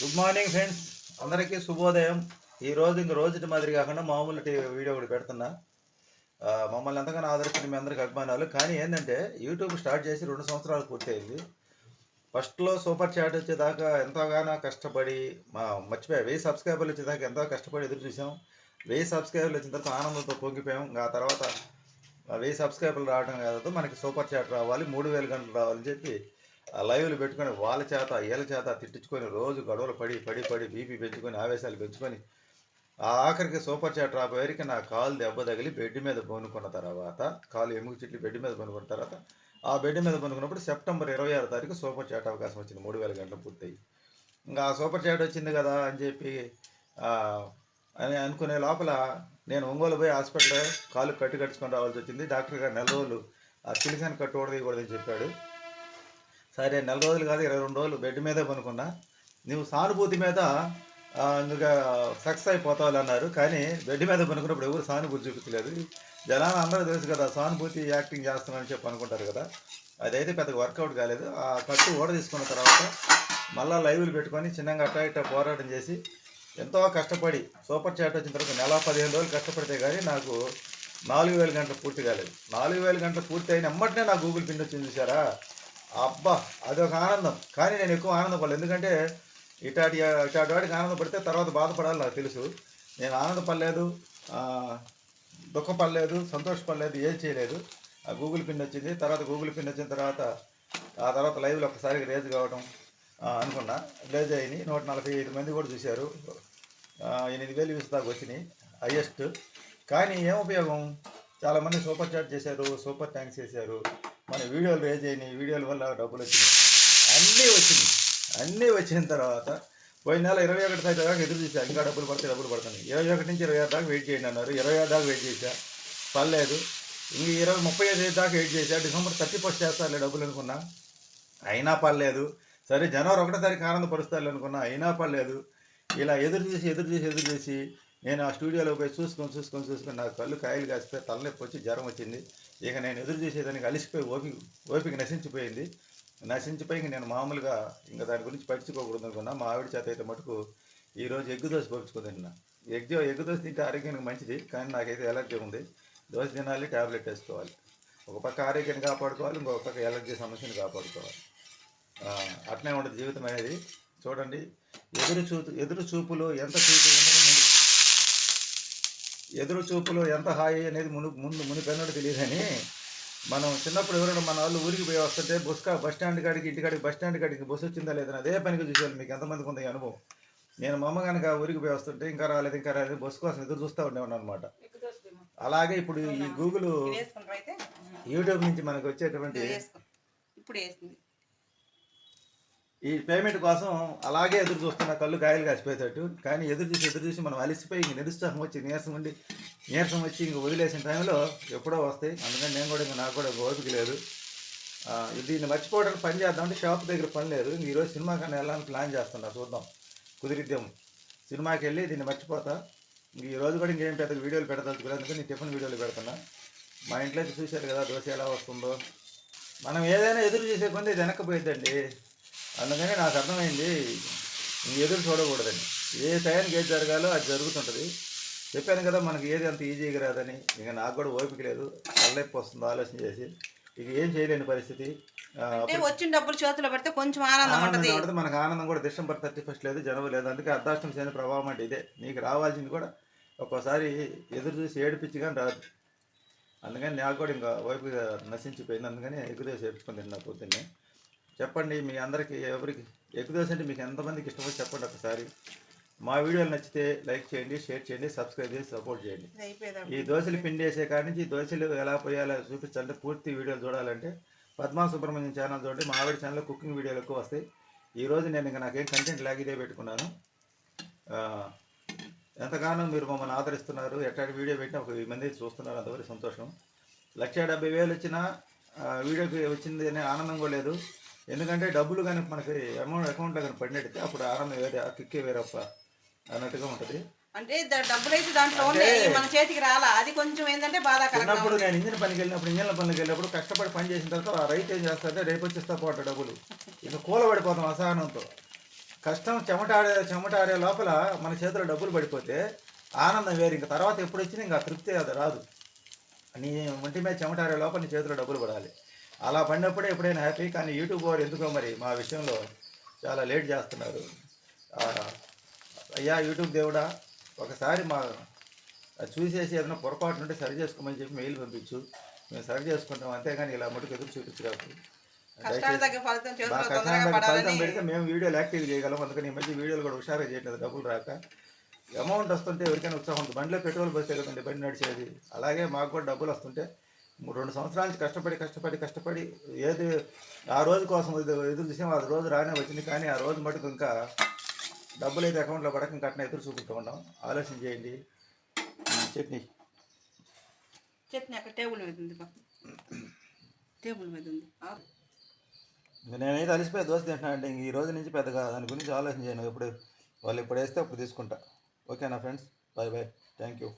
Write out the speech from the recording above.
Good morning friends అందరికీ శుభోదయం. ఈ రోజు ఇంక రోజుటి మాదిరి కాకుండా మామూలు వీడియో ఒకటి పెడుతున్నా. మమ్మల్ని ఎంతగానో ఆదరిస్తున్న మీ అందరికి అభిమానాలు. కానీ ఏంటంటే యూట్యూబ్ స్టార్ట్ చేసి రెండు సంవత్సరాలు పూర్తయింది. ఫస్ట్లో సూపర్ చాట్ వచ్చేదాకా ఎంతగానో కష్టపడి మా మర్చిపోయా వెయ్యి సబ్స్క్రైబర్లు వచ్చేదాకా ఎంతో కష్టపడి ఎదురు చూసాం వెయ్యి సబ్స్క్రైబర్లు వచ్చిన తర్వాత ఆనందంతో పొంగిపోయాం. ఆ తర్వాత వెయ్యి సబ్స్క్రైబర్లు రావడం కాదు మనకి సూపర్ చాట్ రావాలి మూడు వేల గంటలు రావాలని చెప్పి లైవ్లు పెట్టుకొని వాళ్ళ చేత వీళ్ళ చేత తిట్టించుకొని రోజు గొడవలు పడి పడి పడి బీపీ పెంచుకొని ఆవేశాలు పెంచుకొని ఆ ఆఖరికి సూపర్ చాట్ రాబోయేరికి నా కాలు దెబ్బ తగిలి బెడ్ మీద పనుకున్న తర్వాత కాలు ఎముక చిట్లు బెడ్ మీద పనుకున్న తర్వాత ఆ బెడ్ మీద పనుకున్నప్పుడు సెప్టెంబర్ ఇరవై ఆరు తారీఖు సూపర్ చాట్ అవకాశం వచ్చింది. మూడు వేల గంటలు పూర్తయి ఇంకా ఆ సూపర్ చాట్ వచ్చింది కదా అని చెప్పి అని అనుకునే లోపల నేను ఒంగోలు పోయి హాస్పిటల్ కాలు కట్టు కట్టుకొని రావాల్సి వచ్చింది. డాక్టర్ గారు నెల రోజులు ఆ సిలికాన్ కట్టు ఊడదీయకూడదని చెప్పాడు. సరే నెల రోజులు కాదు ఇరవై రెండు రోజులు బెడ్ మీదే పనుకున్నా. నువ్వు సానుభూతి మీద ఆ, ఇంకా సక్సెస్ అయిపోతావు అన్నారు. కానీ బెడ్ మీద పనుకున్నప్పుడు ఎవరు సానుభూతి చూపించలేదు. జనాలు అందరూ తెలుసు కదా సానుభూతి యాక్టింగ్ చేస్తున్నామని చెప్పి అనుకుంటారు కదా. అదైతే పెద్ద వర్కౌట్ కాలేదు. ఆ కట్టు ఓడ తీసుకున్న తర్వాత మళ్ళీ లైవ్లు పెట్టుకొని చిన్నగా అట్టా ఇట్టా పోరాటం చేసి ఎంతో కష్టపడి సూపర్ చాట్ వచ్చిన తర్వాత నెల పదిహేను రోజులు కష్టపడితే కానీ నాకు నాలుగు వేల గంటలు పూర్తి కాలేదు. నాలుగు వేల గంటలు పూర్తి అయిన ఎమ్మటనే నా గూగుల్ పిన్ వచ్చింది చూసారా అబ్బా అదొక ఆనందం. కానీ నేను ఎక్కువ ఆనందపడలేదు. ఎందుకంటే ఇటాటి ఇటాటి వాడికి ఆనందపడితే తర్వాత బాధపడాలి నాకు తెలుసు. నేను ఆనందపడలేదు దుఃఖపడలేదు సంతోషపడలేదు ఏం చేయలేదు. ఆ గూగుల్ పిన్ వచ్చింది. తర్వాత గూగుల్ పిన్ వచ్చిన తర్వాత ఆ తర్వాత లైవ్లో ఒకసారి రేజ్ కావడం అనుకున్నా. రేజ్ అయినాయి నూట నలభై ఐదు మంది కూడా చూశారు. ఎనిమిది వేలు వ్యూస్ దాకా వచ్చినాయి హయ్యెస్ట్ కానీ ఏం ఉపయోగం? చాలామంది సూపర్ చాట్ చేశారు సూపర్ థ్యాంక్స్ చేశారు. మన వీడియోలు రేజ్ అయినాయి వీడియోల వల్ల డబ్బులు వచ్చినాయి. అన్నీ వచ్చినాయి. అన్నీ వచ్చిన తర్వాత పోయిన నెల ఇరవై ఒకటి తారీఖు దాకా ఎదురు చూసా. ఇంకా డబ్బులు పడితే డబ్బులు పడుతున్నాయి ఇరవై ఒకటి నుంచి ఇరవై ఆరు దాకా వెయిట్ చేయండి అన్నారు. ఇరవై ఆరు దాకా వెయిట్ చేశా పర్లేదు. ఇంక ఇరవై ముప్పై ఐదు దాకా వెయిట్ చేశా డిసెంబర్ థర్టీ ఫస్ట్ చేస్తారులే డబ్బులు అనుకున్నా. అయినా పర్లేదు. సరే జనవరి ఒకటో తారీఖు ఆనందపరుస్తారు అనుకున్నా. అయినా పర్లేదు. ఇలా ఎదురు చూసి ఎదురు చూసి ఎదురు చూసి నేను ఆ స్టూడియోలో పోయి చూసుకొని చూసుకొని చూసుకొని నాకు కళ్ళు కాయలు కాసిపోయి తలనొప్పి వచ్చి జ్వరం వచ్చింది. ఇక నేను ఎదురు చూసేదానికి అలిసిపోయి ఓపిక ఓపిక నశించిపోయింది. నశించిపోయి నేను మామూలుగా ఇంకా దాని గురించి పట్టించుకోకూడదు అనుకున్నా. మా ఆవిడ చేత అయితే మటుకు ఈరోజు ఎగ్గు దోశ పంపించుకొని తిన్నా ఎగ్ ఎగ్గు దోశ తింటే ఆరోగ్యానికి మంచిది కానీ నాకైతే ఎలర్జీ ఉంది. దోశ తినాలి ట్యాబ్లెట్ వేసుకోవాలి. ఒక పక్క ఆరోగ్యాన్ని కాపాడుకోవాలి ఇంకొక పక్క ఎలర్జీ సమస్యను కాపాడుకోవాలి. ఆ, అట్నే ఉండదు జీవితం అనేది. చూడండి ఎదురు చూపు ఎదురు చూపులు ఎంత చూపు ఉండదు ఎదురు చూపులు ఎంత హాయి అనేది మును ముందు మునిపెన్నడు తెలియదని మనం చిన్నప్పుడు ఎవరైనా మన వాళ్ళు ఊరికి పోయి వస్తుంటే బస్కా బస్ స్టాండ్ కాడికి ఇంటికాడికి బస్ స్టాండ్ కాడికి బస్సు వచ్చిందా లేదని అదే పనికి చూసేవాళ్ళు. మీకు ఎంతమందికి ఉంది అనుభవం? నేను మా అమ్మ కనుక ఊరికి పోయి వస్తుంటే ఇంకా రాలేదు ఇంకా రాలేదు బస్సు కోసం ఎదురు చూస్తూ ఉండేవాడు అనమాట అలాగే ఇప్పుడు ఈ గూగుల్ యూట్యూబ్ నుంచి మనకు వచ్చేటువంటి ఇప్పుడు ఈ పేమెంట్ కోసం అలాగే ఎదురు చూస్తున్న కళ్ళు కాయలు కాసిపోయేటట్టు. కానీ ఎదురు చూసి ఎదురు చూసి మనం అలిసిపోయి ఇంక నిరుత్సాహం వచ్చి నీరసం ఉండి నీరసం వచ్చి ఇంక వదిలేసిన టైంలో ఎప్పుడో వస్తాయి. అందుకని నేను కూడా ఇంక నాకు కూడా ఓపిక లేదు. దీన్ని మర్చిపోవడానికి పని చేద్దామంటే షాప్ దగ్గర పని లేదు. ఈరోజు సినిమా కన్నా వెళ్ళాలని ప్లాన్ చేస్తున్నా చూద్దాం. కుదిరిద్దాం సినిమాకి వెళ్ళి దీన్ని మర్చిపోతా. ఇంక ఈ రోజు కూడా ఇంకేం పెద్ద వీడియోలు పెడదలుచుకోలేదు అందుకని నేను టిఫిన్ వీడియోలు పెడుతున్నా. మా ఇంట్లో అయితే చూశారు కదా దోశ ఎలా వస్తుందో. మనం ఏదైనా ఎదురు చేసే పని ఇది వెనక్కిపోయిద్దండి అందుకని నాకు అర్థమైంది. ఎదురు చూడకూడదని. ఏ టైంకి ఏది జరగాలో అది జరుగుతుంటుంది. చెప్పాను కదా మనకి ఏది అంత ఈజీగా రాదని. ఇక నాకు కూడా ఓపిక లేదు. తలనొప్పి వస్తుంది ఆలోచన చేసి. ఇక ఏం చేయలేని పరిస్థితి. వచ్చిన డబ్బులు చేతిలో పెడితే కొంచెం ఆనందం ఉంటది. మనకు ఆనందం కూడా డిసెంబర్ థర్టీ ఫస్ట్ లేదు జనవరి లేదు. అందుకే అర్ధాష్టమి శని ప్రభావం అంటే ఇదే. నీకు రావాల్సింది కూడా ఒక్కోసారి ఎదురు చూసి ఏడిపించి కానీ రాదు. అందుకని నాకు కూడా ఇంకా వైపు నశించిపోయింది. అందుకని ఎగ్గుదోశ ఏడ్చుకొని తిన్నా పొద్దున్నే. చెప్పండి మీ అందరికి ఎవరికి? ఎగ్గుదోశ అంటే మీకు ఎంతమందికి ఇష్టమో చెప్పండి ఒకసారి. మా వీడియోలు నచ్చితే లైక్ చేయండి షేర్ చేయండి సబ్స్క్రైబ్ చేసి సపోర్ట్ చేయండి. ఈ దోశలు పిండి వేసే కాడి నుంచి ఈ దోశలు ఎలా పోయాలో చూపించాలంటే పూర్తి వీడియోలు చూడాలంటే పద్మా సుబ్రహ్మణ్యం ఛానల్ చూడండి మా ఆవిడ ఛానల్లో కుకింగ్ వీడియోలు ఎక్కువ వస్తాయి. ఈ రోజు నేను ఇంకా నాకేం కంటెంట్ లాగా ఇదే పెట్టుకున్నాను. ఎంతగానో మీరు మమ్మల్ని ఆదరిస్తున్నారు. ఎట్లాంటి వీడియో పెట్టినా ఒక మంది చూస్తున్నారు అంతవరకు సంతోషం. లక్ష డెబ్బై వేలు వచ్చినా వీడియోకి వచ్చింది అనే ఆనందం కూడా లేదు. ఎందుకంటే డబ్బులు కానీ మనకి అమౌంట్ అకౌంట్లో కానీ పడినట్టయితే అప్పుడు ఆనందం వేరే కిక్కే వేరప్ప అన్నట్టుగా ఉంటుంది. అంటే డబ్బులు అయితే దాంట్లో మన చేతికి రాలా. అది కొంచెం ఏంటంటే బాధాకరంగా చిన్నప్పుడు ఉంది. నేను ఇంజిన్ పనికి వెళ్ళినప్పుడు ఇంజన్ల పనికి వెళ్ళినప్పుడు కష్టపడి పని చేసిన తర్వాత ఆ రైతు ఏం చేస్తారంటే రేపు వచ్చేస్తా పోట డబ్బులు. ఇక కూలబడిపోతాం అసహనంతో. కష్టం చెమటాడే చెమటాడే లోపల మన చేతిలో డబ్బులు పడిపోతే ఆనందం వేరు. ఇంకా తర్వాత ఎప్పుడు వచ్చినా ఇంకా తృప్తి అది రాదు. నీ ఒంటి మీద చెమటాడే లోపల నీ చేతిలో డబ్బులు పడాలి. అలా పడినప్పుడే ఎప్పుడైనా హ్యాపీ కానీ యూట్యూబ్ వారు ఎందుకో మరి మా విషయంలో చాలా లేట్ చేస్తున్నారు. అయ్యా యూట్యూబ్ దేవుడా ఒకసారి మా చూసేసి ఏదైనా పొరపాటు ఉంటే సరి చేసుకోమని చెప్పి మెయిల్ పంపించు. మేము సరి చేసుకుంటాం అంతేగాని ఇలా మటుకు ఎదురు తగ్గ ఫలితం పెడితే మేము వీడియోలు యాక్టివ్ చేయగలం. అందుకని ఈ మధ్య వీడియోలు కూడా హుషారుగా చేయట్లేదు డబ్బులు రాక. అమౌంట్ వస్తుంటే ఎవరికైనా ఉత్సాహం ఉంటుంది. బండిలో పెట్రోల్ పోస్తే కదండి బండి నడిచేది. అలాగే మాకు కూడా డబ్బులు వస్తుంటే రెండు సంవత్సరాల నుంచి కష్టపడి కష్టపడి కష్టపడి ఏది ఆ రోజు కోసం ఎదు- ఎదురు చూసాం ఆ రోజు రానే వచ్చింది. కానీ ఆ రోజు మటుకు ఇంకా డబ్బులు అయితే అకౌంట్లో పడక ఇంకా అట్లా ఎదురు చూపుతూ ఉన్నాం. ఆలోచన చేయండి. చట్నీ. చట్నీ అక్కడ టేబుల్ మీద ఉంది. టేబుల్ మీద ఉంది. నేనైతే అలసిపోయి దోశ తింటున్నా అంటే ఈ రోజు నుంచి పెద్దగా దాని గురించి ఆలోచన చేయను. ఎప్పుడు వాళ్ళు ఇప్పుడు వేస్తే అప్పుడు తీసుకుంటా. ఓకేనా friends? Bye bye. Thank you.